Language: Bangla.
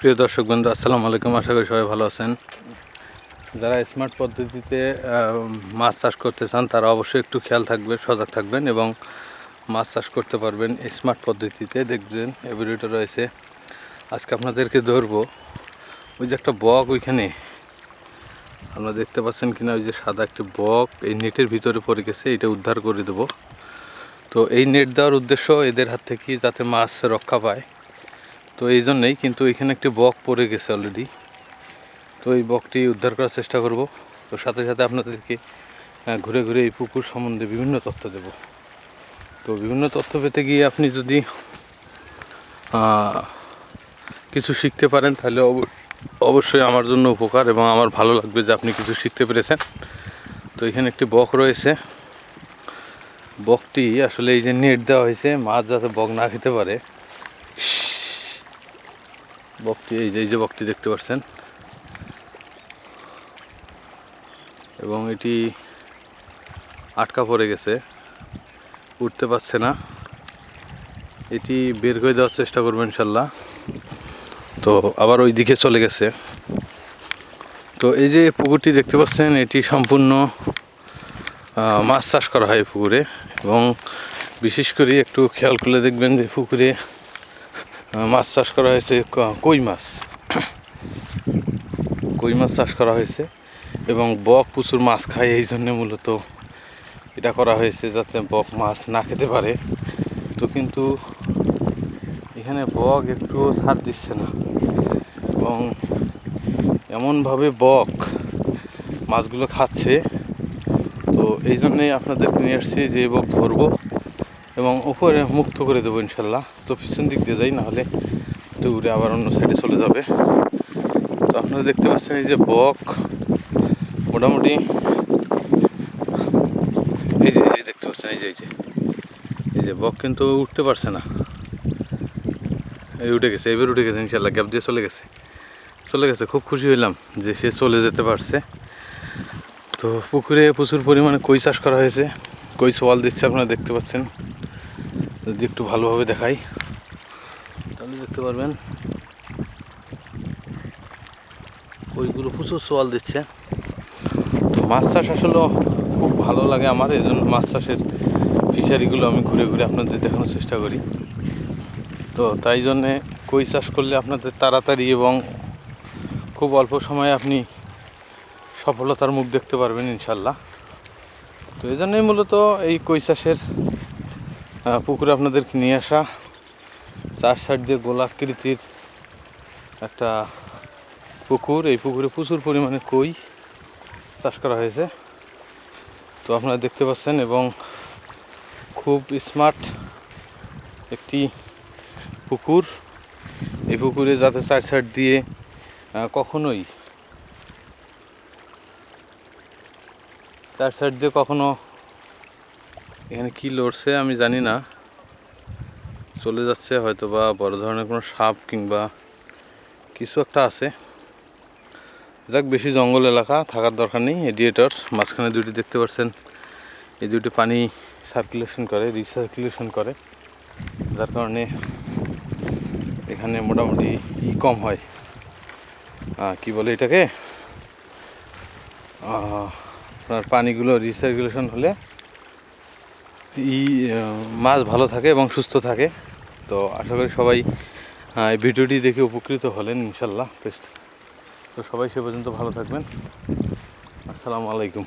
প্রিয় দর্শক বন্ধু, আসসালামু আলাইকুম। আশা করি সবাই ভালো আছেন। যারা স্মার্ট পদ্ধতিতে মাছ চাষ করতে চান, তারা অবশ্যই একটু খেয়াল থাকবে, সজাগ থাকবেন এবং মাছ চাষ করতে পারবেন স্মার্ট পদ্ধতিতে। দেখবেন, এই ভিডিওটা রয়েছে। আজকে আপনাদেরকে ধরবো। ওই যে একটা বক ওইখানে। আপনারা দেখতে পাচ্ছেন কিনা, ওই যে সাদা একটি বক। এই নেটের ভিতরে পড়ে গেছে, এটা উদ্ধার করে দেবো। তো এই নেট দেওয়ার উদ্দেশ্য এদের হাত থেকে যাতে মাছ রক্ষা পায়। তো এই জন্যেই কিন্তু এখানে একটি বক পড়ে গেছে অলরেডি তো এই বকটি উদ্ধার করার চেষ্টা করব। তো সাথে সাথে আপনাদেরকে ঘুরে ঘুরে এই পুকুর সম্বন্ধে বিভিন্ন তথ্য দেব। তো বিভিন্ন তথ্য পেতে গিয়ে আপনি যদি কিছু শিখতে পারেন, তাহলে অব- অবশ্যই আমার জন্য উপকার এবং আমার ভালো লাগবে যে আপনি কিছু শিখতে পেরেছেন। তো এখানে একটি বক রয়েছে। বকটি আসলে এই যে নেট দেওয়া হয়েছে, মাছ যাতে বক না খেতে পারে বকটি এই যে এই যে বকটি দেখতে পাচ্ছেন। এবং এটি আটকা পড়ে গেছে, উঠতে পারছে না। এটি বের করে দেওয়ার চেষ্টা করব ইনশাল্লাহ। তো আবার ওই দিকে চলে গেছে। তো এই যে পুকুরটি দেখতে পাচ্ছেন, এটি সম্পূর্ণ মাছ চাষ করা হয় পুকুরে। এবং বিশেষ করে একটু খেয়াল করলে দেখবেন যে পুকুরে মাছ চাষ করা হয়েছে কই মাছ? কই মাছ চাষ করা হয়েছে এবং বক প্রচুর মাছ খায়, এই জন্যে মূলত এটা করা হয়েছে যাতে বক মাছ না খেতে পারে। তো কিন্তু এখানে বক একটুও ছাড় দিচ্ছে না এবং এমনভাবে বক মাছগুলো খাচ্ছে। তো এই জন্যেই আপনাদেরকে নিয়ে আসছি যে বক ধরবো। এবং উপরে মুক্ত করে দেবো ইনশাল্লাহ। তো পিছন দিক দিয়ে যাই, নাহলে উড়ে আবার অন্য সাইডে চলে যাবে। তো আপনারা দেখতে পাচ্ছেন এই যে বক, মোটামুটি এই যে, এই দেখতে পাচ্ছেন, এই যে এই যে। এই যে বক কিন্তু উঠতে পারছে না। এই উঠে গেছে, এবার উঠে গেছে ইনশাল্লাহ গ্যাপ দিয়ে চলে গেছে। চলে গেছে, খুব খুশি হইলাম যে সে চলে যেতে পারছে। তো পুকুরে প্রচুর পরিমাণে কই চাষ করা হয়েছে, কই সোয়াল দিচ্ছে আপনারা দেখতে পাচ্ছেন। যদি একটু ভালোভাবে দেখাই, তাহলে দেখতে পারবেন কইগুলো প্রচুর সোয়াল দিচ্ছে। তো মাছ চাষ আসলে খুব ভালো লাগে আমার এই জন্য মাছ চাষের ফিশারিগুলো আমি ঘুরে ঘুরে আপনাদের দেখানোর চেষ্টা করি। তো তাই জন্যে কই চাষ করলে আপনাদের তাড়াতাড়ি এবং খুব অল্প সময়ে আপনি সফলতার মুখ দেখতে পারবেন ইনশাল্লাহ। তো এই জন্যই মূলত এই কই চাষের পুকুরে আপনাদেরকে নিয়ে আসা চার সাইড দিয়ে গোলাকৃতির একটা পুকুর, এই পুকুরে প্রচুর পরিমাণে কই চাষ করা হয়েছে। তো আপনারা দেখতে পাচ্ছেন এবং খুব স্মার্ট একটি পুকুর। এই পুকুরে যাতে চার সাইড দিয়ে কখনোই চার সাইড দিয়ে কখনো এখানে কি লড়ছে আমি জানি না। চলে যাচ্ছে হয়তো বা বড় ধরনের কোনো সাপ কিংবা কিছু একটা আছে। যাক, বেশি জঙ্গল এলাকা, থাকার দরকার নেই। এডিয়েটর মাঝখানে দুটি দেখতে পাচ্ছেন। এই দুটি পানি সার্কুলেশন করে রিসার্কুলেশন করে। যার কারণে এখানে মোটামুটি ই কম হয়। কি বলে এটাকে? আপনার পানিগুলো রিসার্কুলেশন হলে ই মাছ ভালো থাকে এবং সুস্থ থাকে। তো আশা করি সবাই এই ভিডিওটি দেখে উপকৃত হলেন ইনশাল্লাহ। তো সবাই সে পর্যন্ত ভালো থাকবেন। আসসালামু আলাইকুম।